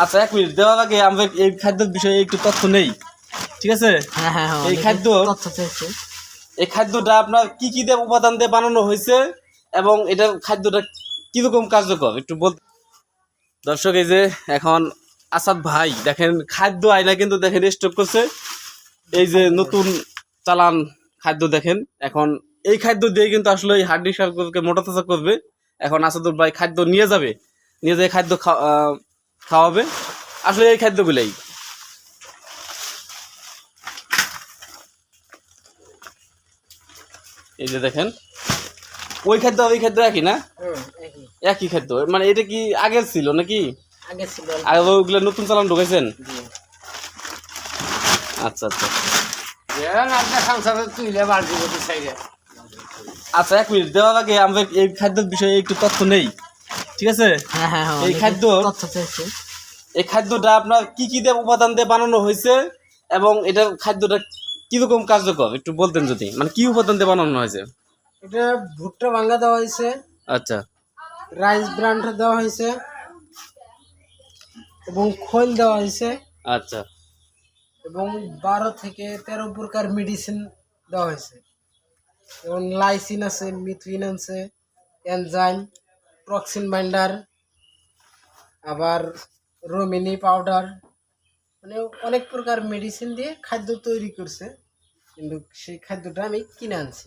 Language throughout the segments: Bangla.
আচ্ছা এক মিনিট দেওয়ার আগে আমরা এই খাদ্যের বিষয়ে একটু তথ্য নেই। ঠিক আছে? হ্যাঁ হ্যাঁ এই খাদ্য তথ্য চাইছে। এই খাদ্যটা আপনার কি কি দিয়ে উপাদান দিয়ে বানানো হয়েছে এবং এটা খাদ্যটা কীরকম কার্যকর? একটু বল দর্শক এই যে এখন আসাদ ভাই দেখেন খাদ্য আয়না কিন্তু দেখেন স্টক করছে। এই যে নতুন চালান খাদ্য দেখেন এখন এই খাদ্য দিয়ে কিন্তু আসলে এই হাড্ডি সারকে মোটা তাজা করবে। এখন আসাদুর ভাই খাদ্য নিয়ে যাবে। নিয়ে যেয়ে খাদ্য খাওয়াবে। আসলে এই খাদ্যগুলাই। এই যে দেখেন ওই খাদ্য ওই খাদ্য একই না? একই। খাদ্য মানে এটা কি আগের ছিল নাকি? আগে ছিল ওইগুলো নতুন চালান ঢুকেছেন? আচ্ছা আচ্ছা। আচ্ছা এক মিনিট দেওয়ার আগে আমরা এই খাদ্যের বিষয়ে একটু তথ্য নেই। ঠিক আছে? হ্যাঁ হ্যাঁ হ্যাঁ এই খাদ্য- এই খাদ্যটা আপনার কি কি দিয়ে উপাদান দিয়ে বানানো হয়েছে এবং এটার খাদ্যটা কীরকম কার্যকর? একটু বলতেন যদি। মানে কি উপাদান দিয়ে বানানো হয়েছে? এটা ভুট্টা ভাঙ্গা দেওয়া হয়েছে। আচ্ছা। রাইস ব্র্যান্ড দেওয়া হয়েছে। এবং খোল দেওয়া হয়েছে। আচ্ছা। এবং বারো থেকে তেরো প্রকার মেডিসিন দেওয়া হয়েছে। এবং লাইসিন আছে মিথুইন আছে এনজাইম প্রক্সিন বাইন্ডার আবার রোমিনি পাউডার মানে অনেক প্রকার মেডিসিন দিয়ে খাদ্য তৈরি করছে। কিন্তু সেই খাদ্যটা আমি কিনে আনছি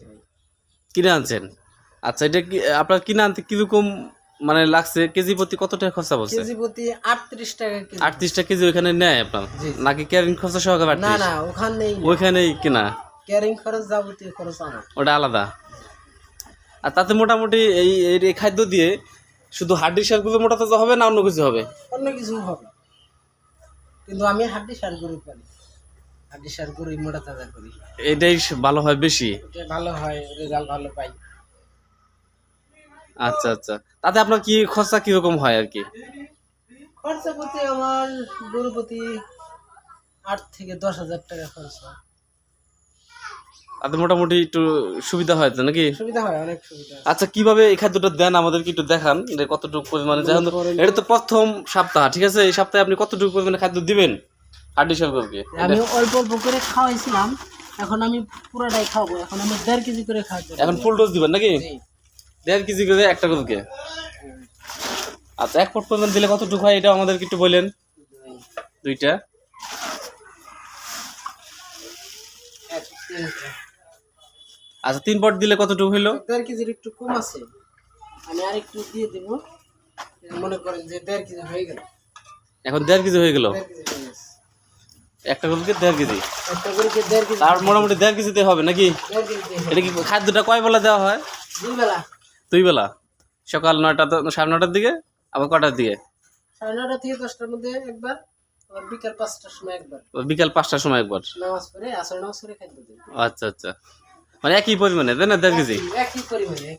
কিনে আনছেন? আচ্ছা এটা কি আপনার কিনে আনতে কীরকম মানে লাগছে? কেজি প্রতি কত টাকা খরচা বলছে? কেজি প্রতি আটত্রিশ টাকা কেজি। আটত্রিশটা কেজি ওইখানে নেয় আপনার? নাকি ক্যারিং খরচা সহকারে না 38? না ওখানেই ওইখানেই কিনা? ক্যারিং খরচ যাবতীয় খরচ আমার। ওটা আলাদা। আর তাতে মোটামুটি এই এই খাদ্য দিয়ে শুধু হাড্ডি সারগুলো মোটা তাজা হবে না অন্য কিছু হবে? অন্য কিছু হবে। কিন্তু আমি হাড্ডি সার করি। পারি হাড্ডি সার করি মোটা তাজা করি। এটাই ভালো হয় বেশি? এটা ভালো হয় রেজাল্ট ভালো পাই। আচ্ছা আচ্ছা। তাতে আপনার কি খরচা কীরকম হয় আর কি? খরচা প্রতি আমার গরু প্রতি আট থেকে দশ হাজার টাকা খরচ তাতে মোটামুটি একটু সুবিধা হয় তো নাকি? সুবিধা হয় অনেক সুবিধা আচ্ছা কীভাবে এই খাদ্যটা দেন? আমাদেরকে একটু দেখান যে কতটুকু পরিমাণে যেমন এটা তো প্রথম সপ্তাহ ঠিক আছে? এই সপ্তাহে আপনি কতটুকু পরিমাণে খাদ্য দিবেন? আমি অল্প অল্প করে খাওয়াইছিলাম এখন আমি পুরোটাই খাওয়াবো। এখন আমি দেড় কেজি করে খাওয়াতে এখন ফুল ডোজ দিবেন নাকি? দেড় কেজি করে একটা গরুকে? আচ্ছা এক পট পরিমাণ দিলে কতটুকু হয়? এটা আমাদেরকে একটু বলেন। দুইটা। এক। আচ্ছা তিন পট দিলে কতটুকু হইল? দেড় কেজির একটু কম আছে। আমি আর একটু দিয়ে দেবো। মনে করেন যে দেড় কেজি হয়ে গেল। এখন দেড় কেজি হয়ে গেল? একটা গরুকে দেড় কেজি? একটা গরুকে দেড় কেজি তার মোটামুটি দেড় কেজিতে হবে নাকি? এটা কি খাদ্যটা কয় বেলা দেওয়া হয়? দুই বেলা দুই বেলা? সকাল নয়টা তো সাড়ে নটার দিকে আবার কটার দিকে? সাড়ে নটা থেকে দশটার মধ্যে একবার বিকাল পাঁচটার সময় একবার। বিকাল পাঁচটার সময় একবার। নামাজ পড়ে আসর নামাজ করে খাদ্য দিই। আচ্ছা আচ্ছা। মানে একই পরিমাণে তাই না দেড় কেজি? একই পরিমাণে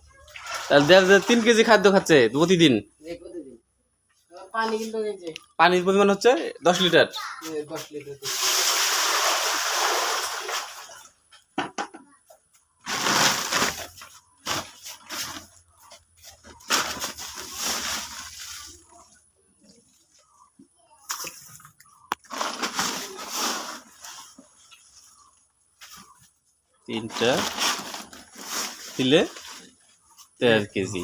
তাহলে দেড় তিন কেজি খাদ্য খাচ্ছে প্রতিদিন? পানির পরিমাণ হচ্ছে দশ লিটার। দশ লিটার তিনটা দিলে দেড় কেজি।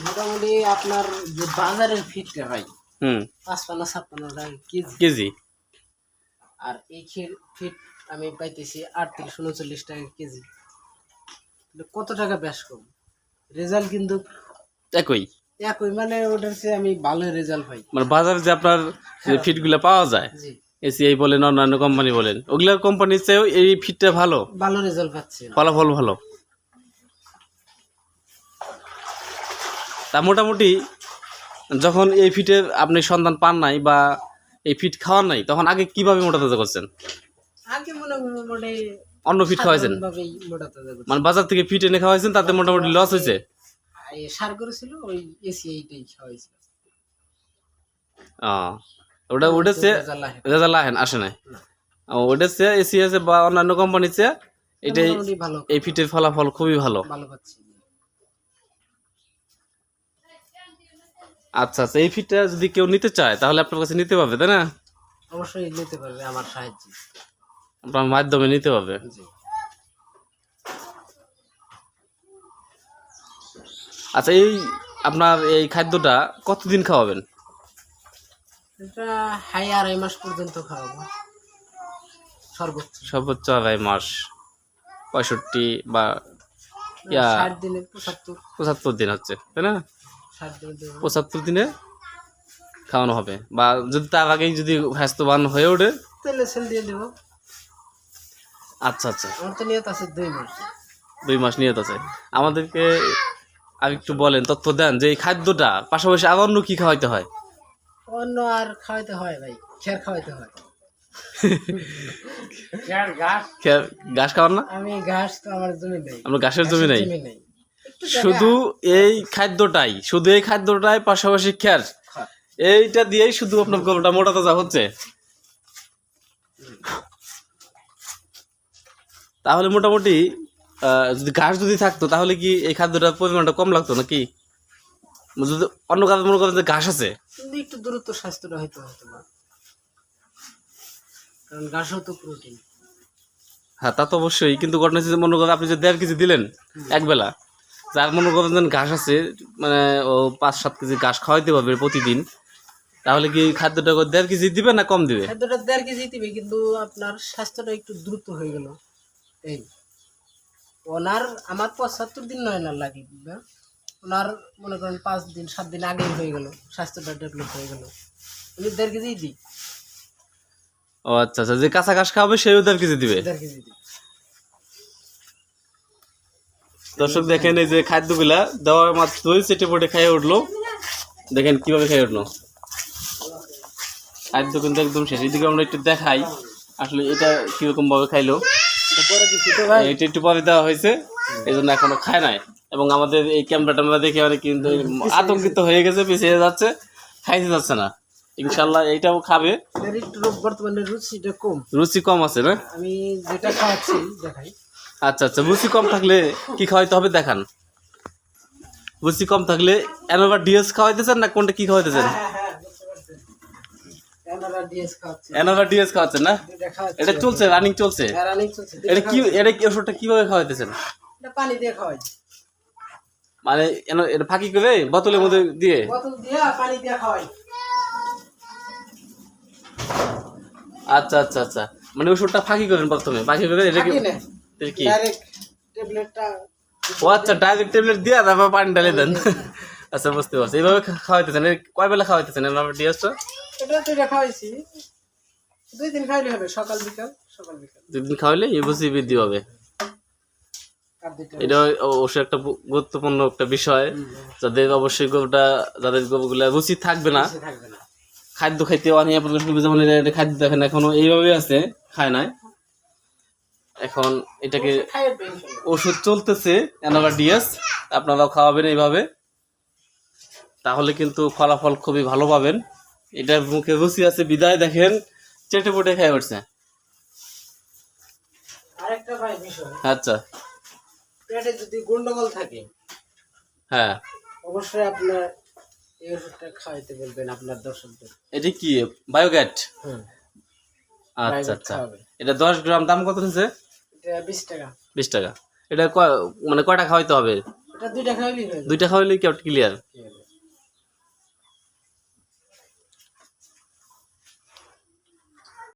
মোটামুটি আপনার যে বাজারের ফিটটা ভাই হুম। পাঁচপান্ন ছাপ্পান্ন টাকা কেজি। কেজি। আর এই খে- ফিট আমি পাইতেছি আটত্রিশ উনচল্লিশ টাকা কেজি। কত টাকা বেশ কম রেজাল্ট কিন্তু একই? একই মানে ওটার চেয়ে আমি ভালো রেজাল্ট পাই। মানে বাজারে যে আপনার ফিটগুলো পাওয়া যায় জি। এসিআই বলেন অন্যান্য কোম্পানি বলেন ওগুলার কোম্পানির চেয়েও এই ফিটটা ভালো? ভালো রেজাল্ট পাচ্ছি ফলাফল ভালো? তা মোটামুটি যখন এই ফিটের আপনি সন্ধান পান নাই বা এই ফিট খাওয়ার নাই তখন আগে কীভাবে মোটা তাজা করছেন? আগে মনে মোটামুটি অন্য ফিট খাওয়াইছেন। মানে বাজার থেকে ফিট এনে খাওয়াইছেন তাতে মোটামুটি লস হয়েছে? সার করেছিল ওই এসি এইটাই আহ, ওটা আহে। রেজাল্ট আহেন আসে নাই। চেয়ে এসি আছে বা অন্যান্য কোম্পানির চেয়ে এটাই এই ফিটের ফলাফল খুবই ভালো। ভালো পাচ্ছি। আচ্ছা আচ্ছা এই ফিটটা যদি কেউ নিতে চায় তাহলে আপনার কাছে নিতে পারবে তাই না? অবশ্যই নিতে পারবে আমার সাহায্যে। আপনার মাধ্যমে নিতে পারবে। জি। আচ্ছা এই আপনার এই খাদ্যটা কতদিন খাওয়াবেন? এটা হাই আড়াই মাস পর্যন্ত খাওয়াবো। সর্বোচ্চ। সর্বোচ্চ আড়াই মাস পঁয়ষট্টি বা দিনে পঁচাত্তর। পঁচাত্তর দিন হচ্ছে তাই না? পঁচাত্তর দিনে খাওয়ানো হবে বা যদি তার আগেই যদি স্বাস্থ্যবান হয়ে ওঠে? তেলে সেল দিয়ে দেবো। আচ্ছা আচ্ছা। আমার তো নিয়ত আছে দুই মাস। দুই মাস নিয়ত আছে। আমাদেরকে আর একটু বলেন তথ্য দেন যে এই খাদ্যটা পাশাপাশি আবার অন্য কি খাওয়াইতে হয়? অন্য আর খাওয়াইতে হয় ভাই খেয়ার খাওয়াইতে হয়। ঘাস? খাওয়ান না? আমি ঘাস তো আমার জমি নেই। আমরা ঘাসের জমি শুধু এই খাদ্যটাই শুধু এই খাদ্যটাই পাশাপাশি খ্যার এইটা দিয়েই শুধু আপনার মোটা তাজা হচ্ছে। তাহলে মোটামুটি যদি ঘাস যদি থাকতো তাহলে কি এই খাদ্যটার পরিমাণটা কম লাগতো নাকি? যদি অন্য কাজ মনে করেন যে ঘাস আছে। একটু দূরত্ব স্বাস্থ্যটা হয়তো হতো না কারণ ঘাসও তো প্রোটিন হ্যাঁ তা তো অবশ্যই কিন্তু ঘটনা হচ্ছে মনে করেন আপনি যে দেড় কেজি দিলেন একবেলা যার মনে করেন যে ঘাস আছে মানে ও পাঁচ সাত কেজি ঘাস খাওয়াইতে পারবে প্রতিদিন তাহলে কি খাদ্যটা দেড় কেজি দিবে না কম দিবে? খাদ্যটা দেড় কেজি দিবে কিন্তু আপনার স্বাস্থ্যটা একটু দ্রুত হয়ে গেল। এই। ওনার আমার পঁচাত্তর দিন নয় না লাগে ওনার মনে করেন পাঁচ দিন সাত দিন আগেই হয়ে গেল স্বাস্থ্যটা ডেভেলপ হয়ে গেল। উনি দেড় কেজি দিই। ও আচ্ছা আচ্ছা যে কাঁচা ঘাস খাওয়াবে সেও দেড় কেজি দিবে? দেড় কেজি দিই। দর্শক দেখেন এই যে খাদ্যগুলা দেওয়ার মাত্রই চেটে পটে খাইয়ে উঠল। দেখেন কীভাবে খাইয়ে উঠল। খাদ্য কিন্তু একদম শেষের দিকে আমরা একটু দেখাই আসলে এটা কীরকম ভাবে খাইলো। এটা একটু পরে দেওয়া হয়েছে এই জন্য এখনও খায় নাই। এবং আমাদের এই ক্যামেরাটা আমরা দেখে অনেক কিন্তু আতঙ্কিত হয়ে গেছে পিছিয়ে যাচ্ছে খাইতে যাচ্ছে না। ইনশাল্লাহ এইটাও খাবে। বর্তমানে রুচিটা কম। রুচি কম আছে না? আমি যেটা খাওয়াচ্ছি দেখাই। আচ্ছা আচ্ছা রুচি কম থাকলে কি খাওয়াইতে হবে দেখান। রুচি কম থাকলে এনোভা ডিএস খাওয়াইতেছেন না কোনটা কি খাওয়াইতেছেন হ্যাঁ হ্যাঁ বুঝতে পারছি এনারা ডিএস খাওয়াচ্ছি। খাওয়াচ্ছেন না? এটা চলছে রানিং চলছে? হ্যাঁ, এটা কি এটা কি ওষুধটা কীভাবে খাওয়াইতেছেন? এটা পানি দিয়ে খাওয়াই। মানে এটা ফাঁকি করে বোতলের মধ্যে দিয়ে? বোতল দিয়া পানি দিয়ে খাওয়াই। আচ্ছা আচ্ছা আচ্ছা। মানে ওষুধটা ফাঁকি করেন প্রথমে। ফাঁকি করে এটা কি এটা কি? ট্যাবলেটটা ও আচ্ছা ডাইরেক্ট ট্যাবলেট দিয়ে তারপর পানি ঢালে দেন। আচ্ছা বুঝতে পারছি। এইভাবে খাওয়াইতেছেন? কয় বেলা খাওয়াইতেছেন? এনোভা ডিএসটা এটা তো এটা খাওয়াইছি। দুই দিন খাইলে হবে সকাল বিকাল সকাল বিকাল। দুদিন খাওয়াইলে ইউসি বৃদ্ধি হবে এটা অবশ্যই একটা গুরুত্বপূর্ণ একটা বিষয়। যাদের অবশ্যই গরুটা যাদের গরুগুলা রুচি থাকবে না খাদ্য খাইতে করবে যেমন খাদ্য দেখেন এখনও এইভাবে আছে খায় নাই। এখন এটাকে। ওষুধ চলতেছে ডিএস আপনারাও খাওয়াবেন এইভাবে। তাহলে কিন্তু ফলাফল খুবই ভালো পাবেন। এটার মুখে রুচি আছে বিদায় দেখেন চেটে পুটে খাই উঠছে। আরেকটা ভাই বিষয় আচ্ছা। পেটে যদি গন্ডগোল থাকে হ্যাঁ। অবশ্যই আপনার এই ওষুধটা খাওয়াইতে বলবেন আপনার দর্শকদের। এটি কি? বায়োগ্যাট? আচ্ছা আচ্ছা। এটা দশ গ্রাম দাম কত নিচ্ছে এটা বিশ টাকা। বিশ টাকা। এটা মানে কয়টা খাওয়াইতে হবে? এটা দুইটা খাওয়াইলেই দুইটা খাওয়াইলে কি ক্লিয়ার।